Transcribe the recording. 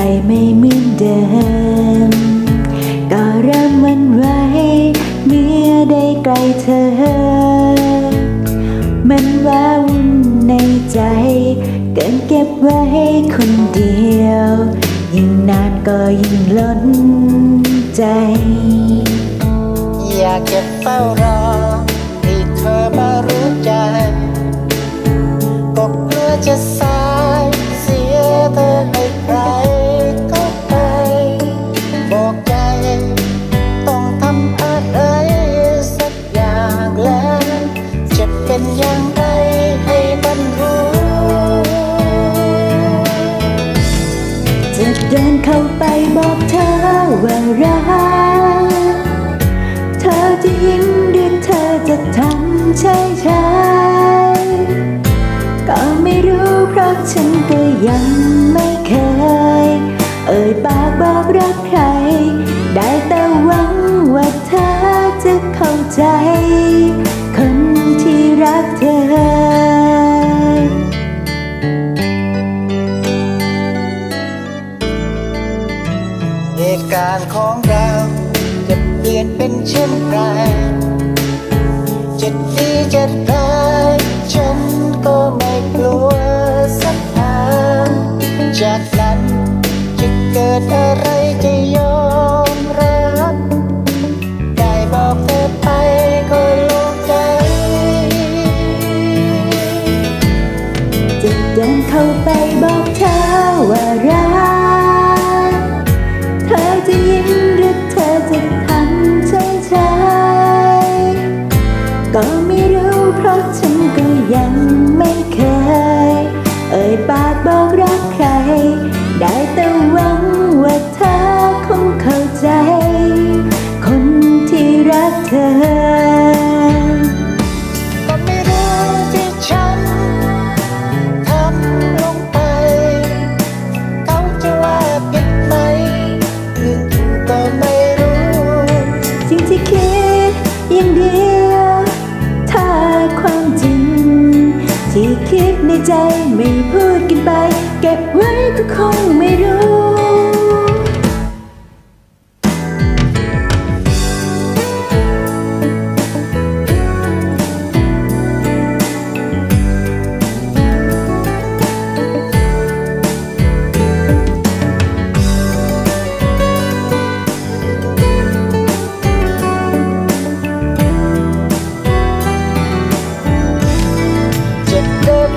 ไปไม่เหมือนเดิม ก็เริ่มมันไหวเมื่อได้ใกล้เธอ มันว้าวุ่นในใจ เกินเก็บไว้คนเดียว ยิ่งนานก็ยิ่งล้นใจ อยากจะเฝ้ารอที่เธอมารู้ใจก็เพื่อจะ ดินเข้าไปบอกเธอว่ารัก เธอจะยิ้มหรือเธอจะทำใช่ใช่ก็ไม่รู้เพราะฉันก็ยัง การของเราจะเปลี่ยนเป็นเช่นไรจะดีจะร้ายฉันก็ไม่กลัวสักทางจากนั้นจะเกิดอะไรจะย ฉันก็ยังไม่เคย เอ่ยปากบอกรักใคร ได้แต่หวังว่าเธอคงเข้าใจ คนที่รักเธอ คิดในใจไม่พูดกันไป เก็บไว้ก็คงไม่รู้